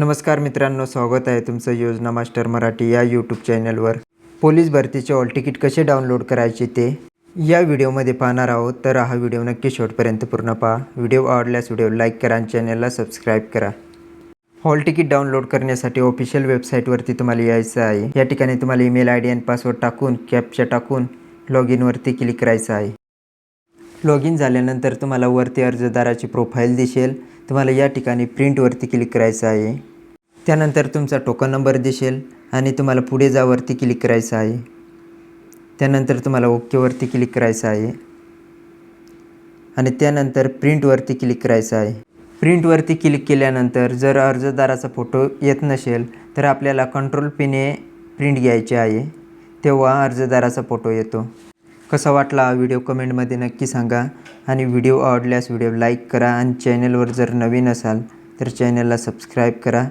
नमस्कार मित्रांनो स्वागत आहे तुमचं योजना मास्टर मराठी या यूट्यूब चॅनलवर पोलीस भरतीचे ऑल तिकीट कसे डाउनलोड करायचे ते या व्हिडिओमध्ये पाहणार आहोत. तर हा व्हिडिओ नक्की शेवटपर्यंत पूर्ण पहा. व्हिडिओ आवडल्यास व्हिडिओ लाईक करा आणि चॅनलला सबस्क्राईब करा. हॉल तिकीट डाउनलोड करण्यासाठी ऑफिशियल वेबसाईटवरती तुम्हाला यायचं आहे. या ठिकाणी तुम्हाला ईमेल आय डी आणि पासवर्ड टाकून कॅपच्या टाकून लॉग इनवरती क्लिक करायचं आहे. लॉग इन झाल्यानंतर तुम्हाला वरती अर्जदाराची प्रोफाईल दिसेल. तुम्हाला या ठिकाणी प्रिंटवरती क्लिक करायचं आहे. त्यानंतर तुमचा टोकन नंबर दिसेल आणि तुम्हाला पुढे जावरती क्लिक करायचं आहे. त्यानंतर तुम्हाला ओकेवरती क्लिक करायचं आहे. आणि त्यानंतर प्रिंटवरती क्लिक करायचं आहे. प्रिंटवरती क्लिक केल्यानंतर जर अर्जदाराचा फोटो येत नसेल तर आपल्याला कंट्रोल पिने प्रिंट घ्यायची आहे. तेव्हा अर्जदाराचा फोटो येतो. कसा वाटला हा व्हिडिओ कमेंटमध्ये नक्की सांगा. आणि व्हिडिओ आवडल्यास व्हिडिओ लाईक करा. आणि चॅनलवर जर नवीन असाल तर चॅनलला सबस्क्राईब करा.